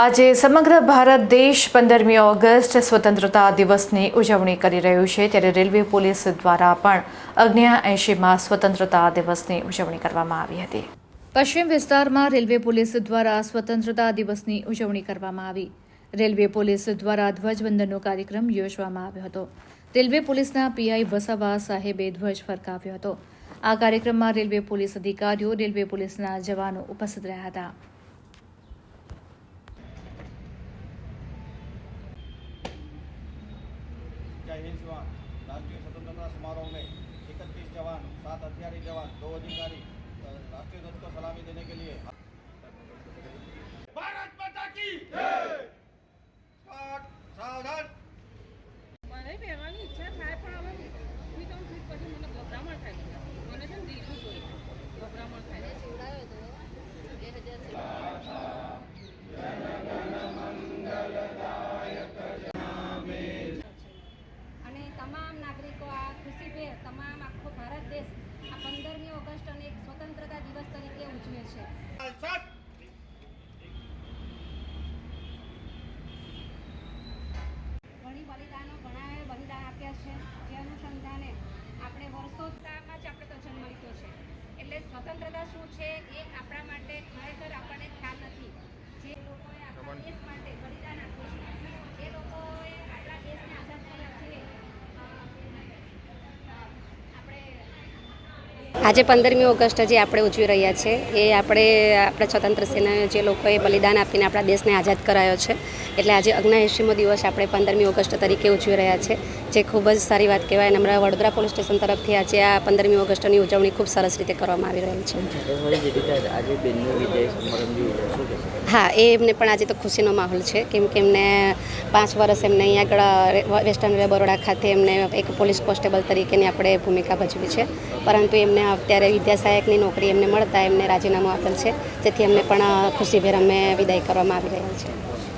આજે સમગ્ર ભારત દેશ પંદરમી ઓગસ્ટ સ્વતંત્રતા દિવસની ઉજવણી કરી રહ્યું છે. ત્યારે રેલવે પોલીસ દ્વારા પણ અગ્નિયા એંશીમાં સ્વતંત્રતા દિવસની ઉજવણી કરવામાં આવી હતી. પશ્ચિમ વિસ્તારમાં રેલવે પોલીસ દ્વારા સ્વતંત્રતા દિવસની ઉજવણી કરવામાં આવી. રેલવે પોલીસ દ્વારા ધ્વજવંદનનો કાર્યક્રમ યોજવામાં આવ્યો હતો. રેલવે પોલીસના પીઆઈ વસાવા સાહેબે ધ્વજ ફરકાવ્યો હતો. આ કાર્યક્રમમાં રેલવે પોલીસ અધિકારીઓ, રેલવે પોલીસના જવાનો ઉપસ્થિત રહ્યા હતા. हिंद जवान राष्ट्रीय स्वतंत्रता समारोह में इकतीस जवान सात हथियारी जवान दो अधिकारी राष्ट्रीय ध्वज को सलामी देने के लिए. भारत माता की सावधान અને સ્વતંત્રતા દિવસ તરીકે ઉજવે છે. ઘણી બલિદાનો ઘણા બલિદાન આપ્યા છે. જે અનુસંધાને આપણે વર્ષોમાં જ આપણે તો જન્મ લીધો છે એટલે સ્વતંત્રતા શું છે એ આપણા માટે ખરેખર આપણને ખ્યાલ નથી જે લોકોએ આપણા દેશ માટે બલિદાન આપ્યું છે એ લોકોએ આપણા દેશને આઝાદ કર્યા છે અ, આપણે આજે પંદરમી ઓગસ્ટ જે આપણે ઉજવી રહ્યા છે, એ આપણે આપણા સ્વતંત્ર સેનાએ જે લોકોએ બલિદાન આપીને આપણા દેશને આઝાદ કરાયો છે. એટલે આજે અગ્નાએંશીમો દિવસ આપણે પંદરમી ઓગસ્ટ તરીકે ઉજવી રહ્યા છે. જે ખૂબ જ સારી વાત કહેવાય અને હમણાં વડોદરા પોલીસ સ્ટેશન તરફથી આજે આ પંદરમી ઓગસ્ટની ઉજવણી ખૂબ સરસ રીતે કરવામાં આવી રહેલ છે. હા, એ એમને પણ આજે તો ખુશીનો માહોલ છે. કેમ કે એમને પાંચ વર્ષ એમને અહીંયા આગળ વેસ્ટર્ન રેલવે બરોડા ખાતે એમને એક પોલીસ કોન્સ્ટેબલ તરીકેની આપણે ભૂમિકા ભજવી છે. પરંતુ એમને અત્યારે વિદ્યાસહાયકની નોકરી એમને મળતા એમને રાજીનામું આપેલ છે. જેથી એમને પણ ખુશીભેર અમે વિદાય કરવામાં આવી રહ્યા છે.